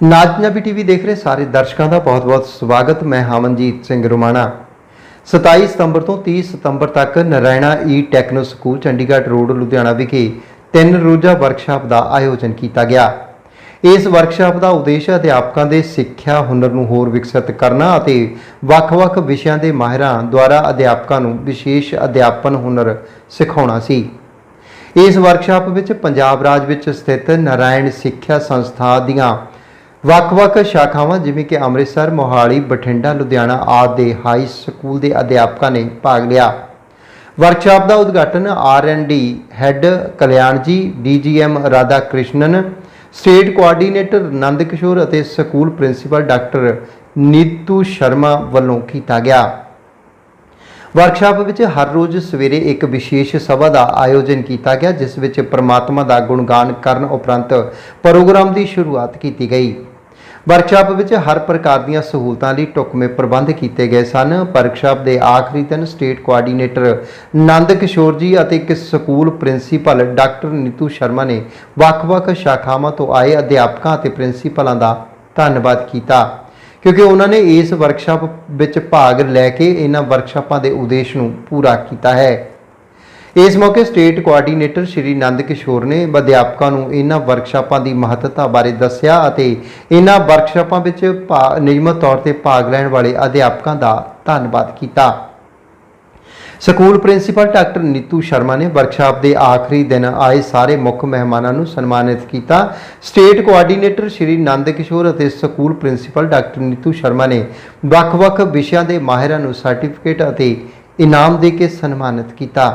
ਨਾਜ Punjabi TV ਦੇਖ ਰਹੇ ਸਾਰੇ ਦਰਸ਼ਕਾਂ ਦਾ ਬਹੁਤ-ਬਹੁਤ ਸਵਾਗਤ। ਮੈਂ ਹਾਮਨਜੀਤ ਸਿੰਘ ਰੁਮਾਣਾ। 27 ਸਤੰਬਰ ਤੋਂ 30 ਸਤੰਬਰ ਤੱਕ Narayana E techno school Chandigarh road Ludhiana ਵਿਖੇ ਤਿੰਨ ਰੋਜ਼ਾ ਵਰਕਸ਼ਾਪ ਦਾ ਆਯੋਜਨ ਕੀਤਾ ਗਿਆ। ਇਸ ਵਰਕਸ਼ਾਪ ਦਾ ਉਦੇਸ਼ ਅਧਿਆਪਕਾਂ ਦੇ ਸਿੱਖਿਆ, ਹੁਨਰ ਨੂੰ ਹੋਰ ਵਿਕਸਿਤ ਕਰਨਾ ਅਤੇ ਵੱਖ-ਵੱਖ ਵਿਸ਼ਿਆਂ ਦੇ ਮਾਹਿਰਾਂ ਦੁਆਰਾ ਅਧਿਆਪਕਾਂ ਨੂੰ ਵਿਸ਼ੇਸ਼ ਅਧਿਆਪਨ ਹੁਨਰ ਸਿਖਾਉਣਾ ਸੀ। ਇਸ ਵਰਕਸ਼ਾਪ ਵਿੱਚ ਪੰਜਾਬ ਰਾਜ ਵਿੱਚ ਸਥਿਤ ਨਾਰਾਇਣ ਸਿੱਖਿਆ ਸੰਸਥਾ ਦੀਆਂ ਵੱਖ-ਵੱਖ ਸ਼ਾਖਾਵਾਂ ਜਿਵੇਂ ਕਿ ਅੰਮ੍ਰਿਤਸਰ, ਮੋਹਾਲੀ, ਬਠਿੰਡਾ, ਲੁਧਿਆਣਾ ਆਦਿ ਦੇ ਹਾਈ ਸਕੂਲ ਦੇ ਅਧਿਆਪਕਾਂ ਨੇ ਭਾਗ ਲਿਆ। ਵਰਕਸ਼ਾਪ ਦਾ ਉਦਘਾਟਨ R and D head Kalyan ji, DGM Radha Krishnan, state coordinator Nand Kishore ਅਤੇ school principal doctor Neetu Sharma ਵੱਲੋਂ ਕੀਤਾ ਗਿਆ। ਵਰਕਸ਼ਾਪ ਵਿੱਚ ਹਰ ਰੋਜ਼ ਸਵੇਰੇ ਇੱਕ ਵਿਸ਼ੇਸ਼ ਸਭਾ ਦਾ ਆਯੋਜਨ ਕੀਤਾ ਗਿਆ ਜਿਸ ਵਿੱਚ ਪ੍ਰਮਾਤਮਾ ਦਾ ਗੁਣਗਾਨ ਕਰਨ ਉਪਰੰਤ ਪ੍ਰੋਗਰਾਮ ਦੀ ਸ਼ੁਰੂਆਤ ਕੀਤੀ ਗਈ ਵਰਕਸ਼ਾਪ ਵਿੱਚ ਹਰ ਪ੍ਰਕਾਰ ਦੀਆਂ ਸਹੂਲਤਾਂ ਲਈ ਢੁਕਵੇਂ ਪ੍ਰਬੰਧ ਕੀਤੇ ਗਏ ਸਨ। ਵਰਕਸ਼ਾਪ ਦੇ ਆਖਰੀ ਦਿਨ ਸਟੇਟ ਕੋਆਰਡੀਨੇਟਰ ਨੰਦ ਕਿਸ਼ੋਰ ਜੀ ਅਤੇ ਇੱਕ school principal doctor Neetu Sharma ਨੇ ਵੱਖ-ਵੱਖ ਸ਼ਾਖਾਵਾਂ ਤੋਂ ਆਏ ਅਧਿਆਪਕਾਂ ਅਤੇ ਪ੍ਰਿੰਸੀਪਲਾਂ ਦਾ ਧੰਨਵਾਦ ਕੀਤਾ। ਕਿਉਂਕਿ ਉਹਨਾਂ ਨੇ ਇਸ ਵਰਕਸ਼ਾਪ ਵਿੱਚ ਭਾਗ ਲੈ ਕੇ ਇਹਨਾਂ ਵਰਕਸ਼ਾਪਾਂ ਦੇ ਉਦੇਸ਼ ਨੂੰ ਪੂਰਾ ਕੀਤਾ ਹੈ। ਇਸ ਮੌਕੇ ਸਟੇਟ ਕੋਆਰਡੀਨੇਟਰ ਸ਼੍ਰੀ ਨੰਦ ਕਿਸ਼ੋਰ ਨੇ ਅਧਿਆਪਕਾਂ ਨੂੰ ਇਹਨਾਂ ਵਰਕਸ਼ਾਪਾਂ ਦੀ ਮਹੱਤਤਾ ਬਾਰੇ ਦੱਸਿਆ ਅਤੇ ਇਹਨਾਂ ਵਰਕਸ਼ਾਪਾਂ ਵਿੱਚ ਭਾ- ਨਿਯਮਤ ਤੌਰ ਤੇ ਭਾਗ ਲੈਣ ਵਾਲੇ ਅਧਿਆਪਕਾਂ ਦਾ ਧੰਨਵਾਦ ਕੀਤਾ। School principal doctor Neetu Sharma ਨੇ ਵਰਕਸ਼ਾਪ ਦੇ ਆਖਰੀ ਦਿਨ ਆਏ ਸਾਰੇ ਮੁੱਖ ਮਹਿਮਾਨਾਂ ਨੂੰ ਸਨਮਾਨਿਤ ਕੀਤਾ। ਸਟੇਟ ਕੋਆਰਡੀਨੇਟਰ ਸ਼੍ਰੀ ਨੰਦ ਕਿਸ਼ੋਰ ਅਤੇ school principal doctor Neetu Sharma ਨੇ ਵੱਖ-ਵੱਖ ਵਿਸ਼ਿਆਂ ਦੇ ਮਾਹਿਰਾਂ ਨੂੰ ਸਰਟੀਫਿਕੇਟ ਅਤੇ ਇਨਾਮ ਦੇ ਕੇ ਸਨਮਾਨਿਤ ਕੀਤਾ।